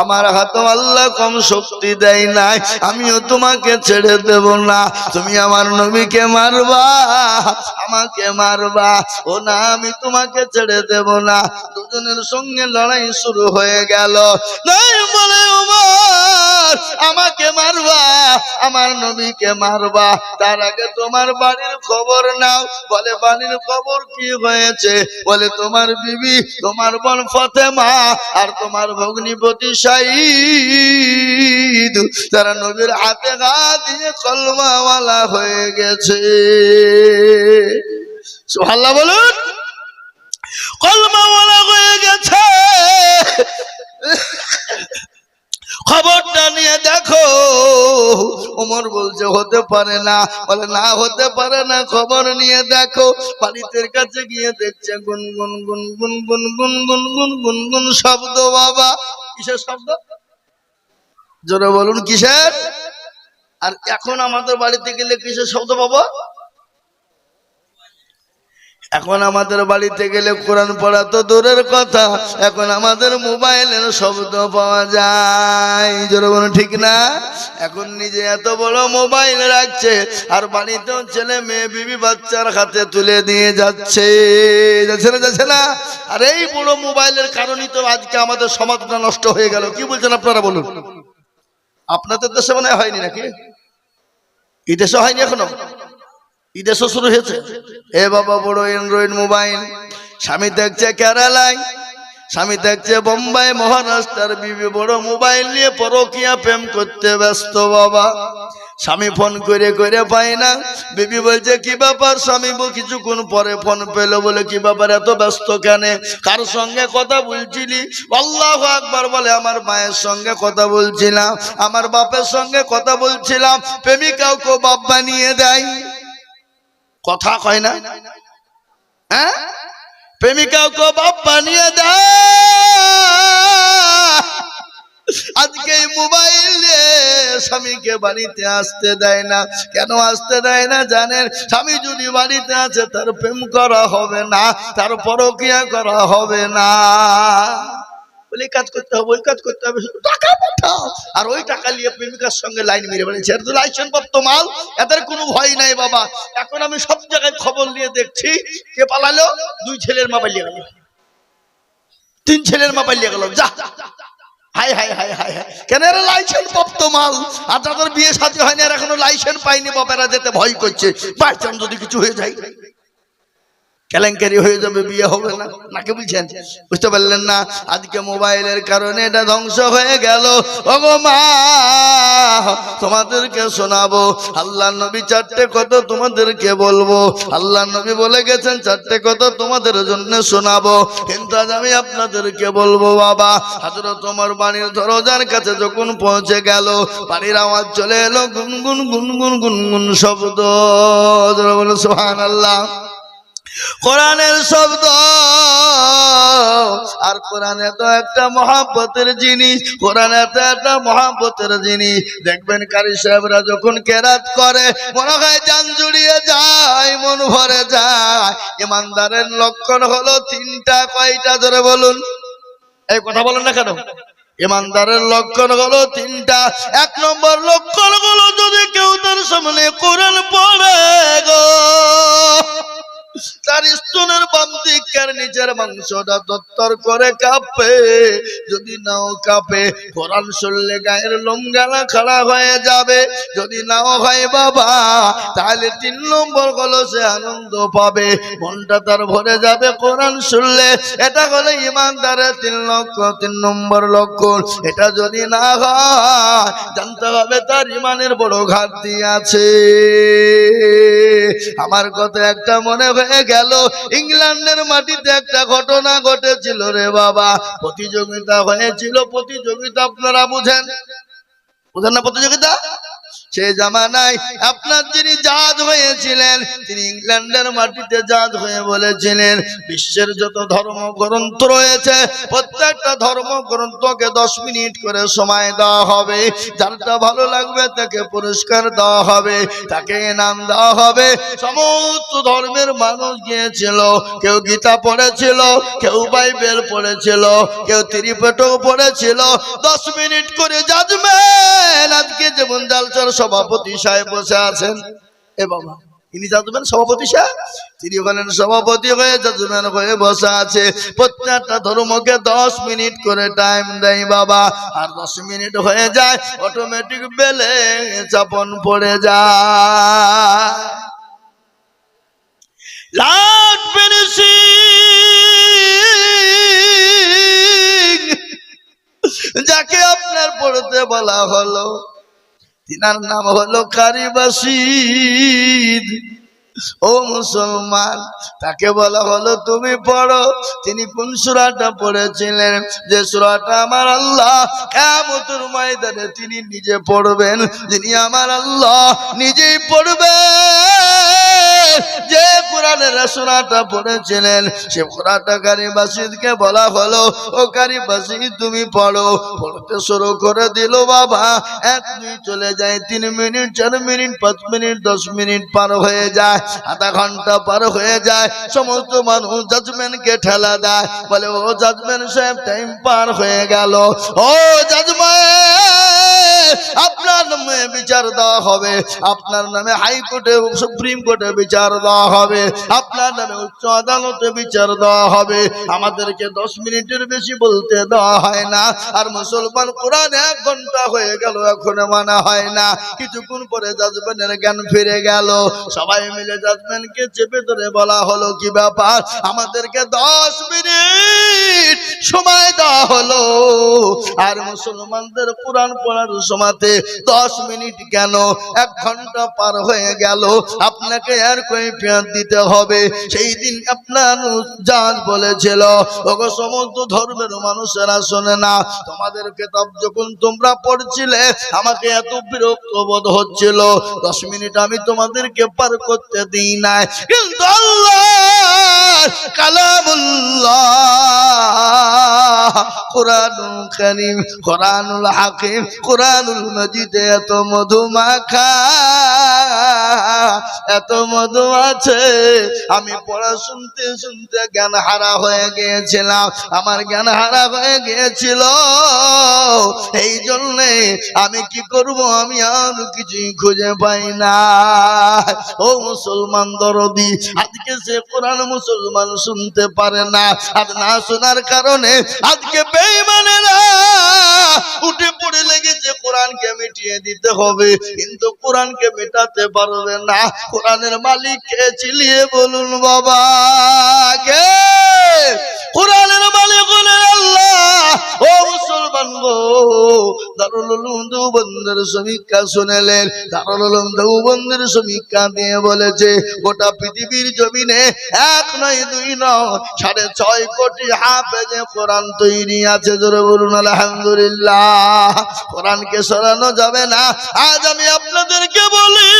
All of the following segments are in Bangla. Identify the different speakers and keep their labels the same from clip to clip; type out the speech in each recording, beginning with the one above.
Speaker 1: আমার হাতে আল্লাহ কম শক্তি দেয় নাই, আমিও তোমাকে ছেড়ে দেব না। তুমি আমার নবীকে মারবা, আমাকে মারবা। ও না, আমি তোমাকে ছেড়ে দেব না। দুজনের সঙ্গে লড়াই শুরু হয়ে গেল। নাই বলে আমাকে মারবা, আমার নবীকে মারবা। তার আগে তোমার বাড়ির খবর নাও। বলে, বাড়ির খবর কি হয়েছে? বলে, তোমার বিবি, তোমার বোন ফতেমা আর তোমার ভগ্নিপতি সাইদ তারা নবীর হাতে গা দিয়ে কলমাওয়ালা হয়ে গেছে। সোহাল্লা বলুন। কলমাওয়ালা হয়ে গেছে। ওমর বলছে, হতে পারে না। বলে, না, হতে পারে না, খবর নিয়ে দেখো। পালিতের কাছে গিয়ে দেখছে, গুন গুন গুন গুন গুন গুন গুনগুন গুনগুন শব্দ, বাবা। কিসের শব্দ? জোরে বলুন, কিসের? আর এখন আমাদের বাড়িতে গেলে কিসের শব্দ, বাবা? এখন আমাদের বাড়িতে গেলে কোরআন পড়া তো দূরের কথা। এখন আমাদের মোবাইলের শব্দ পাওয়া যায়। বলুন, ঠিক না? এখন নিজে এত বড় মোবাইল রাখছে, আর বাড়িতেও ছেলে মেয়ে, বিবি বাচ্চার হাতে তুলে দিয়ে যাচ্ছে। যাচ্ছে না যাচ্ছে না? আর এই বড় মোবাইলের কারণেই তো আজকে আমাদের সমাজটা নষ্ট হয়ে গেল। কি বলছেন আপনারা বলুন? আপনাদের দেশে মনে হয়নি নাকি? এই দেশে হয়নি এখনও? ঈদেশও শুরু হয়েছে। এ বাবা বড় অ্যান্ড্রয়েড মোবাইল স্বামী দেখছে কেরালায় স্বামী দেখছে বোম্বাই মহারাষ্ট্রের বিবি বড় মোবাইল নিয়ে পরকিয়া প্রেম করতে ব্যস্ত বাবা। স্বামী ফোন করে করে পাই না। বিবি বলছে, কি ব্যাপার স্বামী কিছুক্ষণ পরে ফোন পেল বলে, কি ব্যাপার? এত ব্যস্ত কেন? কার সঙ্গে কথা বলছিলি? আল্লাহ আকবার বলে, আমার মায়ের সঙ্গে কথা বলছিলাম। আমার বাপের সঙ্গে কথা বলছিলাম। প্রেমিকাও বাপ বানিয়ে দেয়। কথা কয় না? হ্যাঁ? প্রেমিকাকে বাপ বানিয়ে দেয় আজকে মোবাইলে স্বামীকে বাড়িতে আসতে দেয় না। কেন আসতে দেয় না জানেন? স্বামী যদি বাড়িতে আছে, তার প্রেম করা হবে না, তার পরকিয়া করা হবে না। বলে, এই কাজ করতে হবে, ওই কাজ করতে হবে, শুধু টাকা পাঠাও। আর ওই টাকা নিয়ে প্রেমিকার সঙ্গে লাইন মেরে মাল, এদের কোনো ভয় নাই বাবা। এখন আমি সব জায়গায় খবর নিয়ে দেখছি, কে পালালো? দুই ছেলের মা পালিয়ে গেল। তিন ছেলের মা পালিয়ে গেল। যা কেন লাইসেন্স মাল? আর বিয়ে হয়নি আর এখনও লাইসেন্স পাইনি বাপেরা যেতে ভয় করছে। যদি কিছু হয়ে যায়। কেলেঙ্কারি হয়ে যাবে, বিয়ে হবে না। নাকে বলছেন? বুঝতে পারলেন না? আজকে মোবাইলের কারণে এটা ধ্বংস হয়ে গেল। তোমাদেরকে শোনাবো। আল্লাহ নবী চারটে কত তোমাদেরকে বলব। আল্লাহ নবী বলে গেছেন, চারটে কত তোমাদের জন্য শোনাবো। কিন্তু আজ আমি আপনাদেরকে বলব, বাবা হাজর তোমার বাড়ির দরজার কাছে যখন পৌঁছে গেল বাড়ির আওয়াজ চলে এলো, গুনগুন গুনগুন গুনগুন শব্দ। সোহান আল্লাহ কোরআনের শব্দ। আর কোরআনে তো একটা মহাব্বতের জিনিস, কোরআনে তো একটা মহাব্বতের জিনিস। দেখবেন কারি সাহেবরা যখন কেরাত করে, মনে হয় জান জুড়িয়ে যায়, মন ভরে যায়। ইমানদারের লক্ষণ হলো তিনটা কয়টা ধরে বলুন। এই কথা বলেন না কেন? ইমানদারের লক্ষণ হলো তিনটা। এক নম্বর লক্ষণ হলো যদি কেউ তার সামনে কোরআন পড়ে গো তার স্তনের বাম দিকের মাংসটা দত্তর করে কাঁপে। যদি নাও কাঁপে, কোরআন শুনলে গায়ের লোমগালা খাড়া হয়ে যাবে। যদি নাও হয় বাবা, তাহলে তিন নম্বর হলো সে আনন্দ পাবে। মনটা তার ভরে যাবে কোরআন শুনলে। এটা হলো ইমানদারের তিন লক্ষ, তিন নম্বর লক্ষণ। এটা যদি না হয়, জানতে হবে তার ইমানের বড় ঘাটতি আছে। আমার কথা একটা মনে হয়ে গেল। ইংল্যান্ডের মাটিতে একটা ঘটনা ঘটেছিল রে বাবা। প্রতিযোগিতা হয়েছিল, প্রতিযোগিতা আপনারা বুঝেন? বুঝেন না প্রতিযোগিতা? সেই জামানায় আপনার যিনি জাজ হয়েছিলেন, তিনি ইংল্যান্ডের মাটিতে জাজ হয়ে বলেছিলেন, বিশ্বের যত ধর্মগ্রন্থ রয়েছে, প্রত্যেকটা ধর্মগ্রন্থকে দশ মিনিট করে সময় দেওয়া হবে। যারটা ভালো লাগবে তাকে পুরস্কার দেওয়া হবে, তাকে নাম দেওয়া হবে। সমস্ত ধর্মের মানুষ গিয়েছিল, কেউ গীতা পড়েছিল, কেউ বাইবেল পড়েছিল, কেউ ত্রিপেটক পড়েছিল। দশ মিনিট করে জাজমেন আজকে যেমন জালচার সভাপতি সাহেব বসে আছেন। এ বাবা, ইনি জাজমেন সভাপতি সাহেব? তিনি বলেন সভাপতি হয়ে জাজমেন হয়ে বসে আছে। প্রত্যেকটা ধর্মকে দশ মিনিট করে টাইম দেয় বাবা। আর দশ মিনিট হয়ে যায় অটোমেটিক বেলে চাপন পড়ে যায়। যাকে আপনার পড়তে বলা হলো তিনার নাম হলো কারিবাসিদ ও মুসলমান, তাকে বলা হলো তুমি পড়ো। তিনি কোন সুরাটা পড়েছিলেন? যে সুরাটা আমার আল্লাহ কেমতুর ময়দানে তিনি নিজে পড়বেন। যিনি আমার আল্লাহ নিজেই পড়বেন। যে কোরআনের সুরাটা পড়েছিলেন, সে কোরআনটা কারি বাসিদকে বলা হলো, ও কারি বাসিদ তুমি পড়ো। পড়তে শুরু করে দিল বাবা। এক, দুই চলে যায়, তিন মিনিট, চার মিনিট, পাঁচ মিনিট, দশ মিনিট পার হয়ে যায়, আধা ঘণ্টা পার হয়ে যায়, সমস্ত মানুষ জাজমেন্টকে ঠেলা দেয়। বলে, ও জাজমেন্ট সাহেব টাইম পার হয়ে গেল। ও জাজমেন্ট নামে বিচার দেওয়া হবে। আপনার নামে হাইকোর্টে সুপ্রিম কোর্টে বিচার দেওয়া হবে। আপনার নামে উচ্চ আদালতে বিচার দেওয়া হবে। আমাদেরকে দশ মিনিটের বেশি বলতে দেওয়া হয় না। আর মুসলমান কোরআন এক ঘণ্টা হয়ে গেল, এখনও মানা হয় না। কিছুক্ষণ পরে জাজমেন্টের জ্ঞান ফিরে গেল। সবাই মিলে জাজমেন্টকে চেপে ধরে বলা হলো, কি ব্যাপার? আমাদেরকে দশ মিনিট সময় দেওয়া হলো। আর মুসলমানদের কোরআন পড়ার সময়তে দশ মিনিট কেন? এক ঘণ্টা পার হয়ে গেল। আপনাকে আর কৈফিয়ত দিতে হবে। সেই দিন আপনার জাজ বলেছিল, ওগো, সমস্ত ধর্মের মানুষেরা শোনে না। তোমাদের কেতাব যখন তোমরা পড়ছিলে, আমাকে এত বিরক্ত বোধ হচ্ছিল। দশ মিনিট আমি তোমাদেরকে পার করতে দিই নাই। কিন্তু আল্লাহ এত মধু এত মধু আছে। আমি পড়া শুনতে শুনতে জ্ঞান হারা হয়ে গিয়েছিলাম। আমার জ্ঞান হারা হয়ে গিয়েছিল। এই জন্যে আমি কি করব? আমি আর কিছুই খুঁজে পাই না। ও মুসলমান দরদি, আজকে সে কোরআন মুসলমান শুনতে পারে না। আর না শোনার কারণে আজকে উঠে পড়ে লেগেছে। কোরআনকে মিটিয়ে দিতে হবে, কিন্তু কোরআনকে মেটাতে পারবে না। কোরআনের মালিককে চিলিয়ে বলুন বাবা, কে? কোরআনের মালিক মুসলমান দারুল সমীক্ষা শুনেলেন। দারুল সমীক্ষা দিয়ে বলেছে, গোটা পৃথিবীর জমিনে এক নয় দুই নয় সাড়ে ছয় কোটি হাফেজে কোরআন তৈরি আছে, জোরে বলুন, আলহামদুলিল্লাহ। কোরআনকে সরানো যাবে না। আজ আমি আপনাদেরকে বলি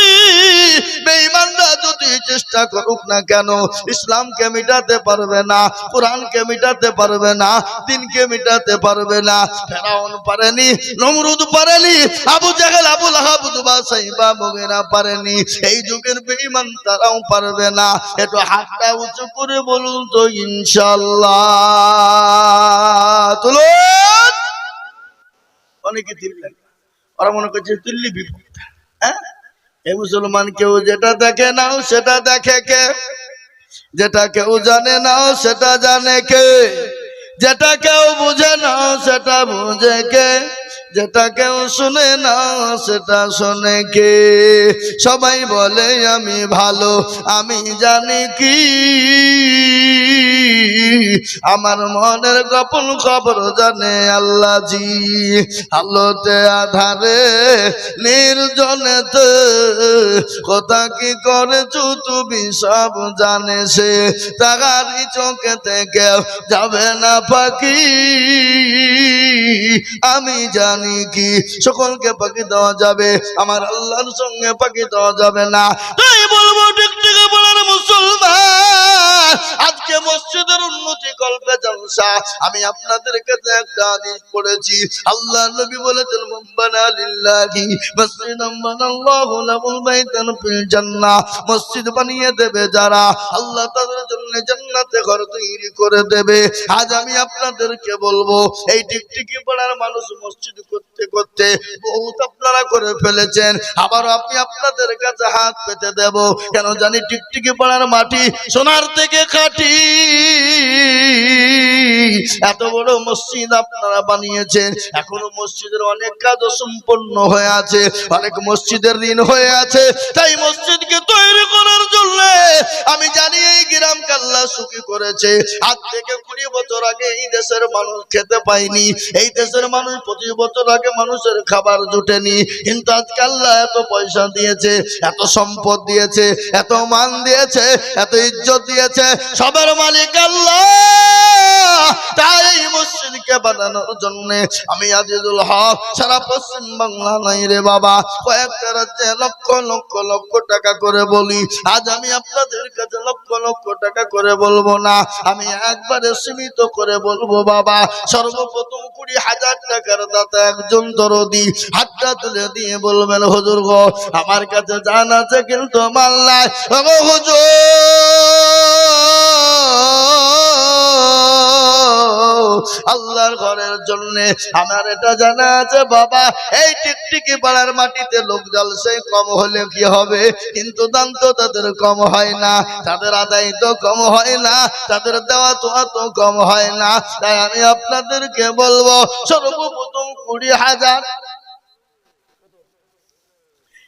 Speaker 1: যদি চেষ্টা করুক না কেন, ইসলামকে মিটাতে পারবে না, কোরআনকে মিটাতে পারবে না, দিনকে মিটাতে পারবে না। ফেরাউন পারেনি, নমরুদ পারেনি, আবু জাহেল সাইবা পারেনি। এই যুগের তারাও পারবে না। একটু হাতটা উঁচু বলুন তো ইনশাল্লাহ অনেকে তুললেন ওরা মনে করছে তুললি বিপদ এই মুসলমান কেউ যেটা দেখে নাও, সেটা দেখে কে? যেটা কেউ জানে নাও, সেটা জানে কে? যেটা কেউ বুঝে নাও, সেটা বুঝে কে? যেটা কেউ শুনে না, সেটা শোনে কে? সবাই বলে, আমি ভালো, আমি জানি কি। আমার মনের গোপন খবর জানে আল্লাহ জি আলোতে, আধারে, নির্জনেতে, কথা কি করেছ তুমি সব জানে সে। তাহারি চোখে থেকে যাবে না পাখি আমি জানি কি? সকলকে পাখি দেওয়া যাবে। আমার আল্লাহর সঙ্গে পাখি দেওয়া যাবে না। তাই বলব আমি আপনাদের কাছে একটা আদেশ পড়েছি। আল্লাহ নবী বলেছেন মুম্বানা লিল্লাহি মসজিদাম বানাল্লাহু লাহুল বাইতান ফিল জান্নাহ। মসজিদ বানিয়ে দেবে যারা, আল্লাহ তাদের জন্য জান্নাতে ঘর তৈরি করে দেবে। আজ আমি আপনাদেরকে বলব, এই টিকটিকি পাড়ার মানুষ মসজিদ করতে করতে বহুত আপনারা করে ফেলেছেন। আবারও আমি আপনাদের কাছে হাত পেতে দেব। কেন জানি টিকটিকি পাড়ার মাটি সোনার থেকে খাটি। এত বড় মসজিদ আপনারা বানিয়েছেন। এখনও মসজিদের অনেক কাজ সম্পন্ন হয়ে আছে, অনেক মসজিদের ঋণ হয়ে আছে। তাই মসজিদকে তৈরি করার জন্য আমি জানি এই গ্রাম কাল্লা সুখী করেছে। আজ থেকে বছর আগে এই দেশের মানুষ খেতে পায়নি, এই দেশের মানুষ পঁচিশ বছর আগে মানুষের খাবার জুটেনি। কিন্তু আজকে আল্লাহ এত পয়সা দিয়েছে, এত সম্পদ দিয়েছে, এত মান দিয়েছে, এত ইজ্জত দিয়েছে, সবার মালিক আল্লাহ। তাই মসজিদকে বানানোর জন্য আমি আজিজুল হক, সারা পশ্চিম বাংলা নাই রে বাবা। কয়েকটা রাজ্যে লক্ষ লক্ষ লক্ষ টাকা করে বলি। আজ আমি আপনাদের কাছে লক্ষ লক্ষ টাকা করে বলব না। আমি একবারে সীমিত করে বলব, বাবা, সর্বপ্রথম কুড়ি হাজার টাকার দাতা একজন দরদি হাতটা তুলে দিয়ে বলবেন, হুজুর গো, আমার কাছে জান আছে কিন্তু মাল নাই। আল্লাহর ঘরের জন্য আমার এটা জানা আছে, বাবা, এই টিকটিকি পাড়ার মাটিতে লোক জলসে কম হলে কি হবে? কিন্তু দান তো তাদের কম হয় না। তাদের আদায় তো কম হয় না। তাদের দেওয়া তো এত কম হয় না। তাই আমি আপনাদেরকে বলব, সর্বপ্রথম কুড়ি হাজার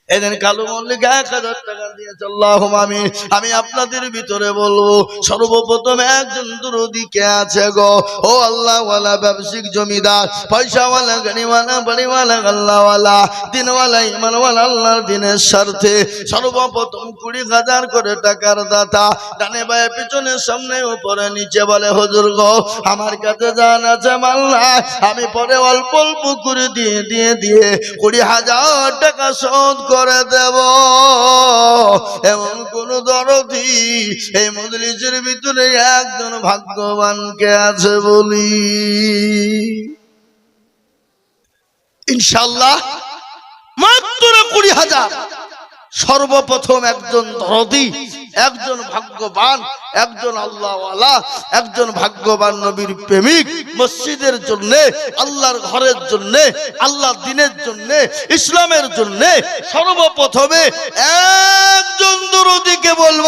Speaker 1: এদিন কালু মল্লিক এক হাজার টাকা দিয়েছে আল্লাহ আমি আমি আপনাদের ভিতরে বলব, সর্বপ্রথম একজন দুরদিকে আছে গো? ও আল্লাহওয়ালা, ব্যবসায়িক জমিদার, পয়সাওয়ালা, গাড়িওয়ালা, বাড়িওয়ালা, আল্লাহওয়ালা, দিনওয়ালা, ইমানওয়ালা, আল্লাহর দিনের স্বার্থে সর্বপ্রথম কুড়ি হাজার করে টাকার দাতা, ডানে বায়ে, পিছনে, সামনে, উপরে, নিচে বলে, হজুর গো, আমার কাছে জান আছে মাল্লা আমি পরে অল্প অল্প করে দিয়ে দিয়ে দিয়ে কুড়ি হাজার টাকা শোধ করে দেব। এমন কোন দরদি এই মজলিসের ভিতরে একজন ভাগ্যবানকে আছে বলি? ইনশাল্লাহ মাত্র কুড়ি হাজার। সর্বপ্রথম একজন দরদি একজন ভাগ্যবান, একজন আল্লাহওয়ালা, একজন ভাগ্যবান নবীর প্রেমিক মসজিদের জন্য, আল্লাহর ঘরের জন্য আল্লাহ দিনের জন্য, ইসলামের জন্য সর্বপ্রথমে একজন দরদিকে বলব,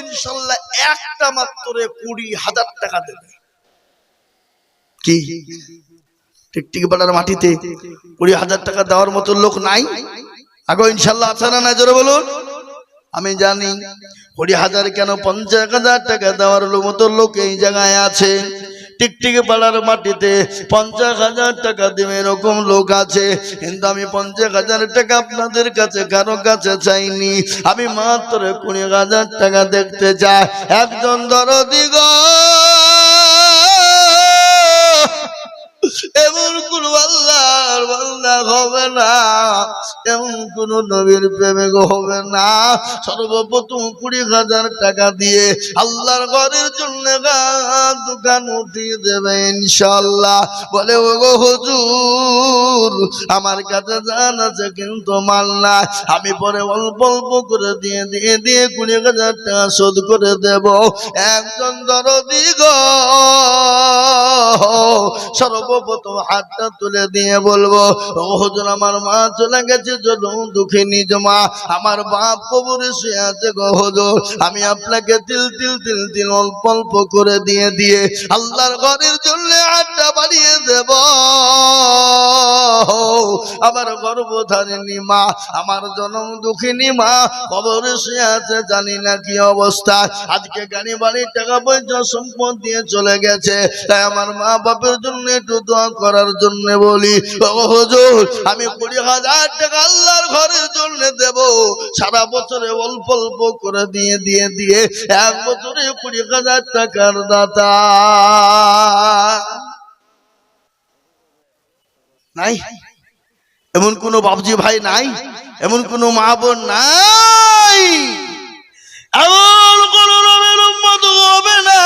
Speaker 1: ইনশাল্লাহ একটা মাত্র কুড়ি হাজার টাকা দেবে। কি? মাটিতে কুড়ি হাজার টাকা দেওয়ার মতো লোক নাই? আগো ইনশাল্লাহ আছে না না জোরে বলুন। আমি জানি কুড়ি হাজার কেন? পঞ্চাশ হাজার টাকা দেওয়ার মতো লোক এই জায়গায় আছে। টিকটিক পাড়ার মাটিতে পঞ্চাশ হাজার টাকা দিবে এরকম লোক আছে। কিন্তু আমি পঞ্চাশ হাজার টাকা আপনাদের কাছে, কারও কাছে চাইনি। আমি মাত্র কুড়ি হাজার টাকা দেখতে চাই। একজন দরদি এমন কোন আল্লাহর বান্দা হবে না, এমন কোন নবীর প্রেমিক হবে না। সর্বপ্রথম কুড়ি হাজার টাকা দিয়ে আল্লাহর ঘরের জন্য দোকান উঠিয়ে দেবে ইনশাল্লাহ বলে ও গো হুজুর, আমার কাছে জান আছে কিন্তু মাল না আমি পরে অল্প অল্প করে দিয়ে দিয়ে দিয়ে কুড়ি হাজার টাকা শোধ করে দেব। একজন গো, সর্বপ্রথম হাতটা তুলে দিয়ে বলব হুজুর, আমার মা চলে গেছে, চলুন দুঃখিনী জমা আমার বাপ কবরে শুয়ে আছে গো হুজুর। আমি আপনাকে তিল তিল তিল তিল, অল্প অল্প করে দিয়ে দিয়ে আল্লাহর ঘরের জন্য হাতটা বাড়িয়ে দেব। আমার গর্ভধারিণী মা, আমার জনম দুঃখিনী মা কবরে শুয়ে আছে, জানি না কি অবস্থা। আজকে গাড়ি, বাড়ির টাকা পয়সা সম্পদ দিয়ে চলে গেছে। তাই আমার মা বাপের জন্য একটু দোয়া করার জন্য বলি হুজুর, আমি কুড়ি হাজার টাকা আল্লাহর ঘরের জন্য দেব। সারা বছরে অল্প অল্প করে দিয়ে দিয়ে দিয়ে এক বছরে কুড়ি হাজার টাকার দাতা। নাই? এমন কোনো বাবজি ভাই নাই? এমন কোনো মা বোন নাই? এমন কোনো নবীর উম্মত হবে না।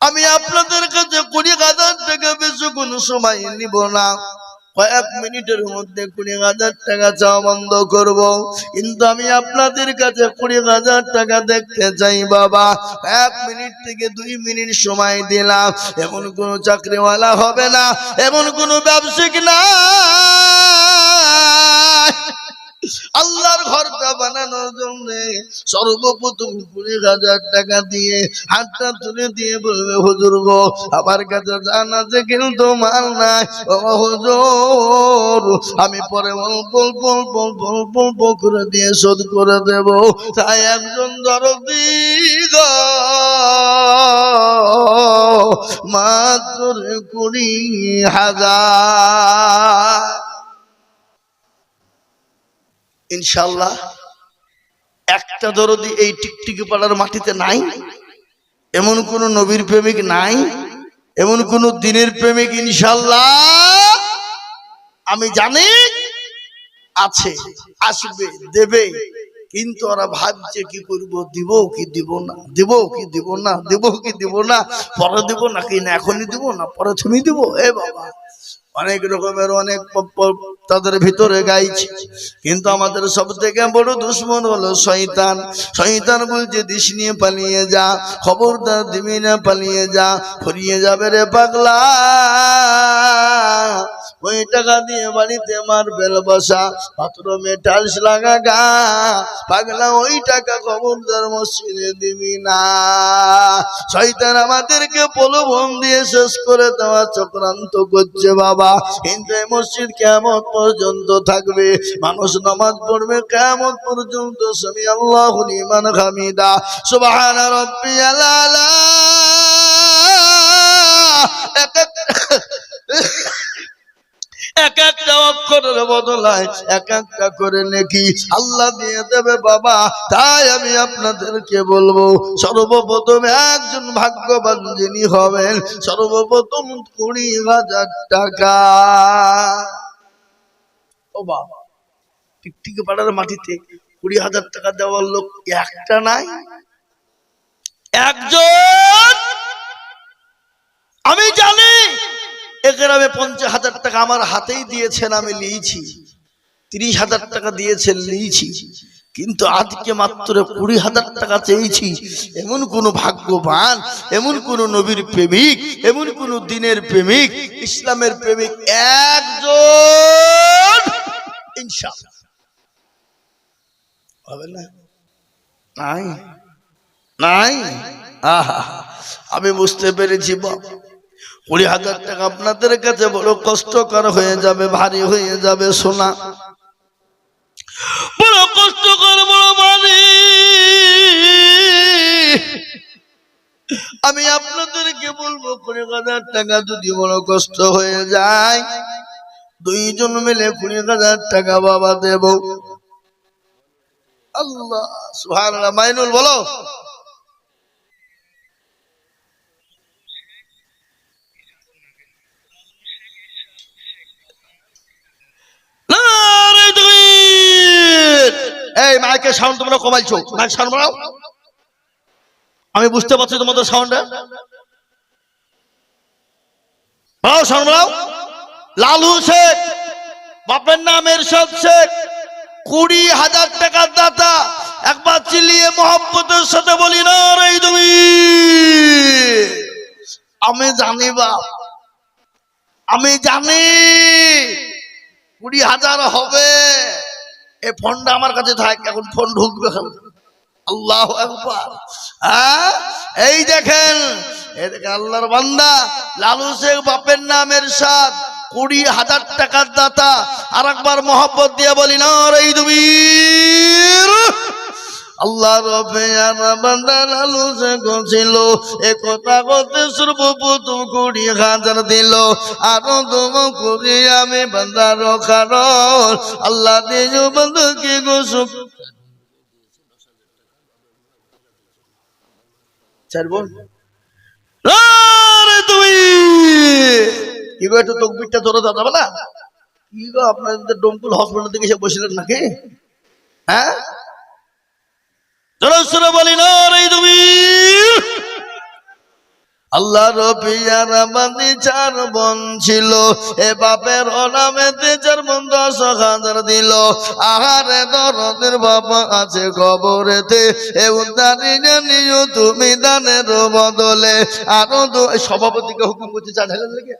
Speaker 1: আমি আপনাদের কাছে কুড়ি হাজার টাকা বেশি কোনো সময় নিব না। কয়েক মিনিটের মধ্যে কুড়ি হাজার টাকা চাওয়া বন্ধ করব। কিন্তু আমি আপনাদের কাছে কুড়ি হাজার টাকা দেখতে চাই, বাবা। এক মিনিট থেকে দুই মিনিট সময় দিলাম। এমন কোনো চাকরিওয়ালা হবে না। এমন কোনো ব্যবসায়িক না আল্লাহর ঘরটা বানানোর জন্য সর্বপ্রথম কুড়ি হাজার টাকা দিয়ে হাতটা তুলে দিয়ে বলবে, হুজুর গো, আমার কাছে জান আছে কিন্তু মাল নাই। ও হুজুর, আমি পরে অল্প অল্প অল্প অল্প অল্প অল্প করে দিয়ে শোধ করে দেব। তাই একজন দরদি গো, মাত্র কুড়ি হাজার। ইনশাল্লাহ একটা দরদি এই টিকটিকি পাড়ার মাটিতে নাই, এমন কোন নবীর প্রেমিক নাই, এমন কোন দিনের প্রেমিক ইনশাল্লাহ আমি জানি আছে, আসবে, দেবে, কিন্তু ওরা ভাবছে কি করব, দিব কি দিব না, দিব কি দিব না, দিব কি দিব না, পরে দিব নাকি না, এখনই দিব না, পরে তুমি দিব, এ বাবা। অনেক রকমের অনেক তাদের ভিতরে গাইছে। কিন্তু আমাদের সব থেকে বড় দুশ্মন হলো শয়তান। শয়তান বলছে, দিস নিয়ে পালিয়ে যা, খবরদার দিবি না, পালিয়ে যা, ফুরিয়ে যাবে রে পাগলা। ওই টাকা দিয়ে বাড়িতে মার্বেল বসা, বাথরুমে টাইলস লাগা গা। পাগলা, ওই টাকা খবরদার মসজিদে দিবি না। শয়তান আমাদেরকে প্রলোভন দিয়ে শেষ করে দেওয়া চক্রান্ত করছে বাবা। এই মসজিদ কেমন পর্যন্ত থাকবে? মানুষ নামাজ পড়বে কেমন পর্যন্ত? সমি আল্লাহ ইমান হামিদা। সুবাহান রব্বি আলালা এক এক এক একটা অক্ষরের বদলায় এক একটা করে নেকি আল্লাহ দিয়ে দেবে বাবা। তাই আমি আপনাদেরকে বলব, সর্বপ্রথম একজন ভাগ্যবান যিনি হবেন, সর্বপ্রথম কুড়ি হাজার টাকা। ও বাবা, টিকটিকি পাড়ার মাটিতে কুড়ি হাজার টাকা দেওয়ার লোক একটা নাই? একজন? আমি জানি গ্রামে পঞ্চাশ হাজার টাকা আমার হাতেই দিয়েছেন, আমি নিয়েছি। তিরিশ হাজার টাকা দিয়েছেন, নিয়েছি। কিন্তু আজকে মাত্র কুড়ি হাজার টাকা চেয়েছি। এমন কোন ভাগ্যবান, এমন কোন নবীর প্রেমিক, এমন কোন দিনের প্রেমিক, ইসলামের প্রেমিক একজন নাই? নাই? আহা, আমি বুঝতে পেরেছি বাবা কুড়ি হাজার টাকা আপনাদের কাছে বড় কষ্টকর হয়ে যাবে, ভারী হয়ে যাবে, সোনা। বড় কষ্টকর, বড় ভারী। আমি আপনাদেরকে বলব, কুড়ি হাজার টাকা যদি বড় কষ্ট হয়ে যায়, দুইজন মিলে কুড়ি হাজার টাকা বাবা দেব। আল্লাহ সুহান মাইনুল বলো। এই মাইকের সাউন্ড তোমরা কমাইছো। মাইক সাউন্ড বাড়াও। আমি বুঝতে পারছি তোমাদের সাউন্ডে। বাড়াও, সাউন্ড বাড়াও। লালু শেখ, বাপের নাম এরশাদ শেখ, কুড়ি হাজার টাকার দাতা। একবার চিল্লিয়ে মহব্বতের সাথে বলি, না রে তুমি। আমি জানি বাপ। আমি জানি। কুড়ি হাজার হবে। এই ফোনটা আমার কাছে থাক, এখন ফোন ঢুকবে। আল্লাহ হ্যাঁ? এই দেখেন এই দেখেন আল্লাহর বান্দা, লালু শেখ বাপের নামের সাথ কুড়ি হাজার টাকার দাতা। আর একবার মোহব্বত দিয়ে বলি না রে তুমি আল্লাহ রবে বান্দা লালু শেখ ছিল এ কথা করতে সর্বপ্রথম কুড়ি হাজার দিল। আরও তুম আমি বান্দার কারণ আল্লাহ দিয়ে বন্ধুকে আরে তুমি! কি গো একটু তকবিরটা না। কি গো আপনাদের ডমকুল হসপিটাল থেকে এসে বসলেন নাকি? হ্যাঁ? আল্লাহ চার বোন ছিল। এ বাপের অনামেতে চার বোন দশ দিল। আহারে দরদের বাবা আছে কবরেতে। এ উদ্ধারি জানিও তুমি দানের বদলে। আরও সভাপতিকে হুকুম করছে চা ঢালেন লেগে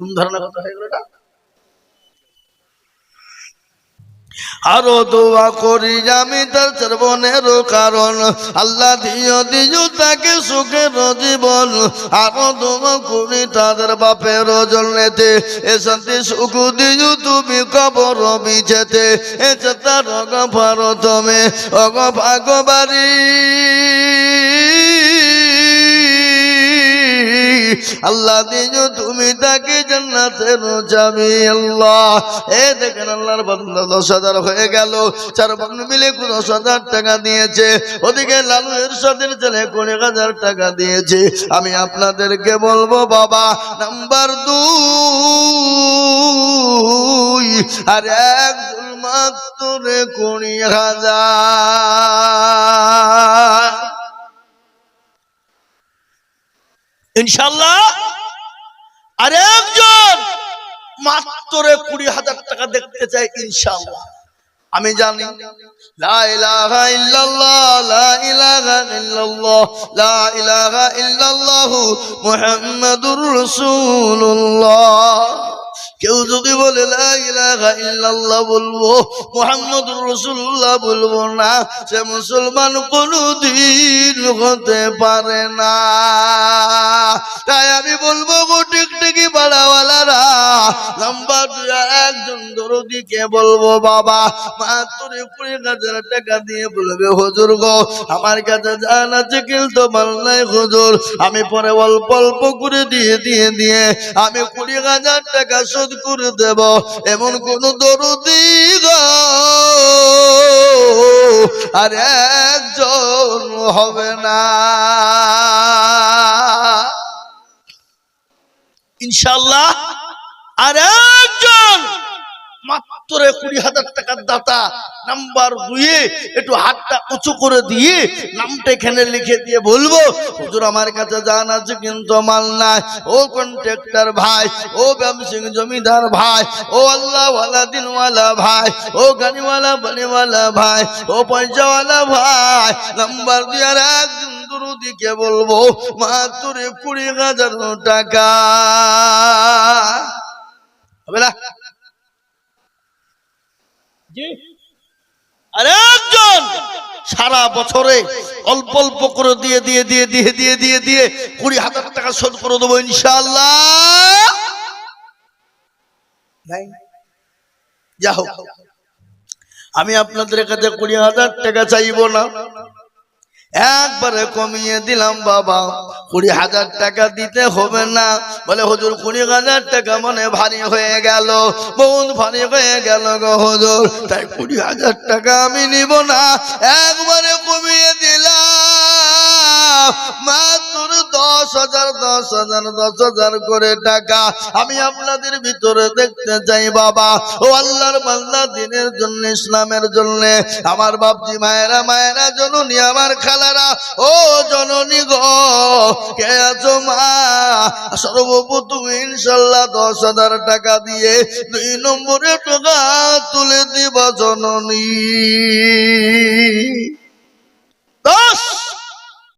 Speaker 1: কোন ধরনের কথা হয়ে গেল এটা আরও দোয়া করি আমি তার চর্বনের কারণ। আল্লাহ দিও দিও তাকে সুখের জীবন। আরও দোয়া করি তাদের বাপের জন্যতে। এ শান্তি সুখ দিও, তুমি কবর বিছেতে। এ চেতার অগ ভারতমে অগ ভাগবাড়ি আল্লাহ দিও তুমি তাকে জান্নাতের যাবি, আল্লাহ। এ দেখেন আল্লাহর বান্দা দশ হাজার হয়ে গেল, চার বান্ধব মিলে দশ হাজার টাকা দিয়েছে, ওদিকে লালু এরশাদের ছেলে কুড়ি হাজার টাকা দিয়েছে। আমি আপনাদেরকে বলব, বাবা, নাম্বার দুই, আর এক মাত্র কুড়ি হাজার। ইনশাল্লাহ আর একজন মাত্র কুড়ি হাজার টাকা দেখতে চাই ইনশাল্লাহ আমি জানি মুহাম্মাদুর রাসূলুল্লাহ। কেউ যদি বলে ইল্লাল্লাহ বলব, মুহাম্মদুর রাসূলুল্লাহ বলব না, সে মুসলমান কোনদিন হতে পারে না। তাই আমি বলব গো টিকটিকি বাড়াওয়ালারা নাম্বার দুই একজন দরদিকে বলব, বাবা মাত্র কুড়ি হাজার টাকা দিয়ে বলবে, হুজুর গো, আমার কাছে জান আছে কিন্তু মাল নাই হুজুর। আমি পরে অল্প অল্প করে দিয়ে দিয়ে দিয়ে আমি কুড়ি হাজার টাকা শোধ করে দেব। এমন কোন দরদি আর একজন হবে না। ইনশাল্লাহ আর একজন মাত্র কুড়ি হাজার টাকার দাতা। নাম্বার দুয়ে একটু হাতটা উঁচু করে দিয়ে নামটা এখানে লিখে দিয়ে বলব, হুজুর আমার কাছে জান আছে কিন্তু মাল নাই। ও কন্ট্রাক্টর ভাই, ও ব্যবসায়িক জমিদার ভাই, ও আল্লাহওয়ালা দিনওয়ালা ভাই, ও গাড়িওয়ালা বাড়িওয়ালা ভাই, ও পয়সাওয়ালা ভাই। নাম্বার দুই আর একজন দুরুদিকে বলব, মাত্র কুড়ি হাজার টাকা। হবে না? আর একজন সারা বছরে অল্প অল্প করে দিয়ে দিয়ে দিয়ে দিয়ে দিয়ে দিয়ে দিয়ে কুড়ি হাজার টাকা শোধ করে দেবো ইনশাল্লাহ যা হোক আমি আপনাদের কাছে কুড়ি হাজার টাকা চাইব না। একবারে কমিয়ে দিলাম বাবা। কুড়ি হাজার টাকা দিতে হবে না। বলে, হুজুর, কুড়ি হাজার টাকা মনে ভারী হয়ে গেল। বহুত ভারী হয়ে গেল গো হুজুর। তাই কুড়ি হাজার টাকা আমি নিব না। একবারে কমিয়ে দিলাম। মাত্র দশ হাজার দশ হাজার দশ হাজার করে টাকা আমি আপনাদের ভিতরে দেখতে চাই বাবা। ও আল্লাহর বান্দা দিনের জন্য, ইসলামের জন্য। আমার বাপজি মায়েরা মায়েরা, জননী আমার খালারা, ও জননী গো, কে আছো মা? সর্বপ্রথম ইনশাল্লাহ দশ হাজার টাকা দিয়ে দুই নম্বরে টাকা তুলে দিব জননী। দশ